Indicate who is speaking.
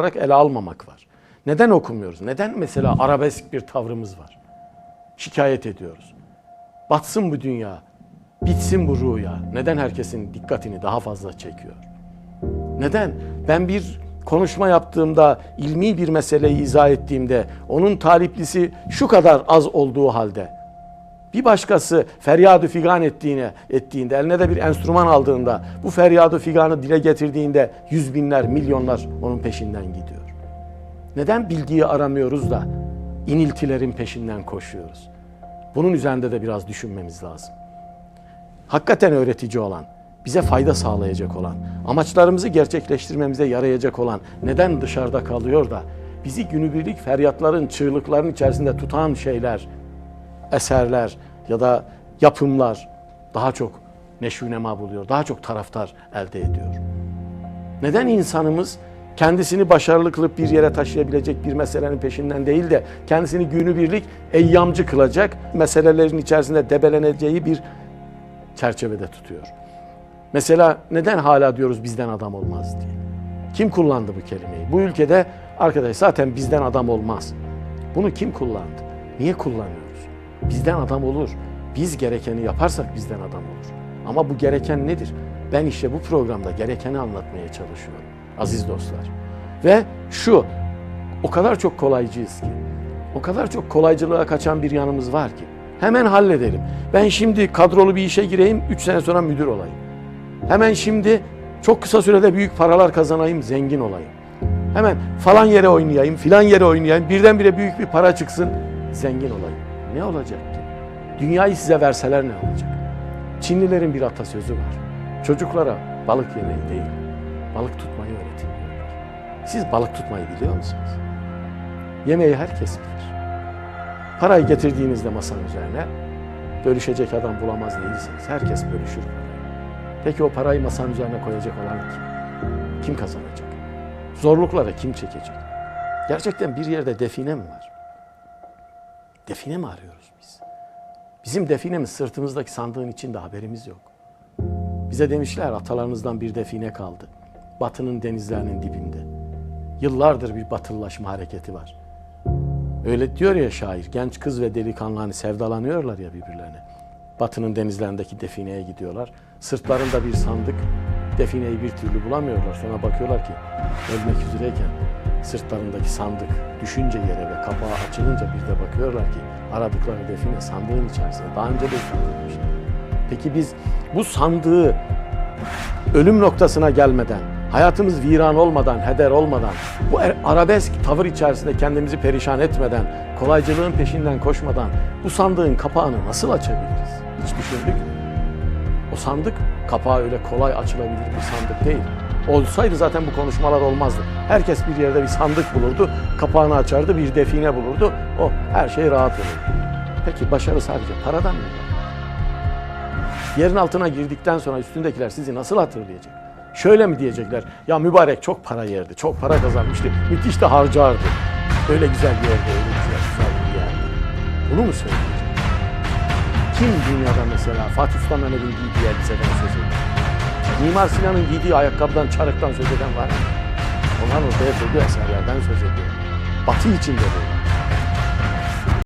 Speaker 1: olarak ele almamak var. Neden okumuyoruz? Neden mesela arabesk bir tavrımız var? Şikayet ediyoruz. Batsın bu dünya, bitsin bu rüya. Neden herkesin dikkatini daha fazla çekiyor? Neden? Ben bir konuşma yaptığımda, ilmi bir meseleyi izah ettiğimde, onun taliplisi şu kadar az olduğu halde, bir başkası feryadı figan ettiğine, ettiğinde, eline de bir enstrüman aldığında, bu feryadı figanı dile getirdiğinde yüz binler, milyonlar onun peşinden gidiyor. Neden bilgiyi aramıyoruz da iniltilerin peşinden koşuyoruz? Bunun üzerinde de biraz düşünmemiz lazım. Hakikaten öğretici olan, bize fayda sağlayacak olan, amaçlarımızı gerçekleştirmemize yarayacak olan neden dışarıda kalıyor da bizi günübirlik feryatların, çığlıkların içerisinde tutan şeyler, eserler ya da yapımlar daha çok neşvünema buluyor, daha çok taraftar elde ediyor. Neden insanımız kendisini başarılı kılıp bir yere taşıyabilecek bir meselenin peşinden değil de kendisini günübirlik eyyamcı kılacak meselelerin içerisinde debeleneceği bir çerçevede tutuyor. Mesela neden hala diyoruz bizden adam olmaz diye. Kim kullandı bu kelimeyi? Bu ülkede arkadaş zaten bizden adam olmaz. Bunu kim kullandı? Niye kullanıyoruz? Bizden adam olur. Biz gerekeni yaparsak bizden adam olur. Ama bu gereken nedir? Ben işte bu programda gerekeni anlatmaya çalışıyorum aziz dostlar. Ve şu, o kadar çok kolaycıyız ki, o kadar çok kolaycılığa kaçan bir yanımız var ki, hemen halledelim. Ben şimdi kadrolu bir işe gireyim, 3 sene sonra müdür olayım. Hemen şimdi çok kısa sürede büyük paralar kazanayım, zengin olayım. Hemen falan yere oynayayım, filan yere oynayayım, birdenbire büyük bir para çıksın, zengin olayım. Ne olacak? Dünyayı size verseler ne olacak? Çinlilerin bir atasözü var. Çocuklara balık yemeyi değil, balık tutmayı öğretin. Siz balık tutmayı biliyor musunuz? Yemeği herkes bilir. Parayı getirdiğinizde masanın üzerine bölüşecek adam bulamaz değilsiniz. Herkes bölüşür. Peki o parayı masanın üzerine koyacak olan kim? Kim kazanacak? Zorluklara kim çekecek? Gerçekten bir yerde define mi var? Define mi arıyoruz biz? Bizim definemiz sırtımızdaki sandığın içinde haberimiz yok. Bize demişler atalarımızdan bir define kaldı. Batının denizlerinin dibinde. Yıllardır bir batılılaşma hareketi var. Öyle diyor ya şair, genç kız ve delikanlı hani sevdalanıyorlar ya birbirlerine. Batının denizlerindeki defineye gidiyorlar. Sırtlarında bir sandık, defineyi bir türlü bulamıyorlar. Sonra bakıyorlar ki ölmek üzereyken sırtlarındaki sandık düşünce yere ve kapağı açılınca bir de bakıyorlar ki aradıkları define sandığın içerisinde. Daha önce de sandığıymış. Peki biz bu sandığı ölüm noktasına gelmeden, hayatımız viran olmadan, heder olmadan, bu er- arabesk tavır içerisinde kendimizi perişan etmeden, kolaycılığın peşinden koşmadan bu sandığın kapağını nasıl açabiliriz? Hiç düşündük mü? O sandık kapağı öyle kolay açılabilir bir sandık değil. Olsaydı zaten bu konuşmalar olmazdı. Herkes bir yerde bir sandık bulurdu, kapağını açardı, bir define bulurdu. O her şey rahat olurdu. Peki başarı sadece paradan mı? Yerin altına girdikten sonra üstündekiler sizi nasıl hatırlayacak? Şöyle mi diyecekler? Ya mübarek çok para yerdi, çok para kazanmıştı, müthiş de harcardı. Öyle güzel bir yerde, öyle güzel, güzel bir yerde. Bunu mu söyleyecek? Kim dünyada mesela Fatih Sultan Mehmet'in giydiği elbiseden söz ediyor? Mimar Sinan'ın giydiği ayakkabıdan, çarıktan söz eden var mı? Onlar ortaya koyduğu eserlerden söz ediyor. Batı içinde böyle.